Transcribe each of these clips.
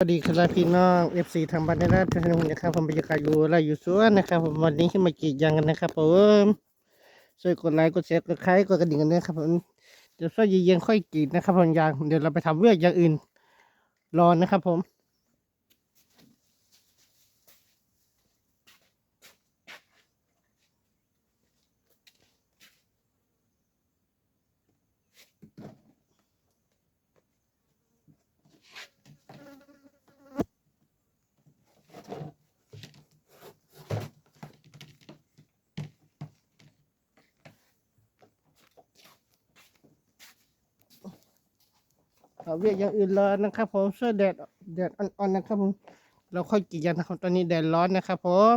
สวัสดีครับพี่น้องเอฟซีทางบ้านในราชธานีนะครับผมบรรยากาศอยู่ไรอยู่สวนนะครับผมวันนี้ขึ้นมากรีดยางกันนะครับผมช่วยกดไลค์กดแชร์กดไลค์กดกระดิ่งกันนะครับผมเดี๋ยวช่วยเย็นๆค่อยกรีดนะครับผมยางเดี๋ยวเราไปทำเรื่องอย่างอื่นรอนะครับผม เอาเรื่อย่างอื่นรอนะครับผมเสื้อแดดแดดอ่อนๆนะครับผมเราค่อยกรีดยางนะครับตอนนี้แดดร้อนนะครับผม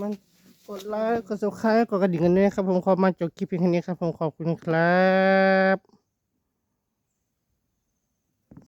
มันกดไลค์กดซับสไครต์กดกระดิ่งกันด้วยครับผมขอมาจบคลิปเพียงแค่นี้ครับผมขอบคุณครับ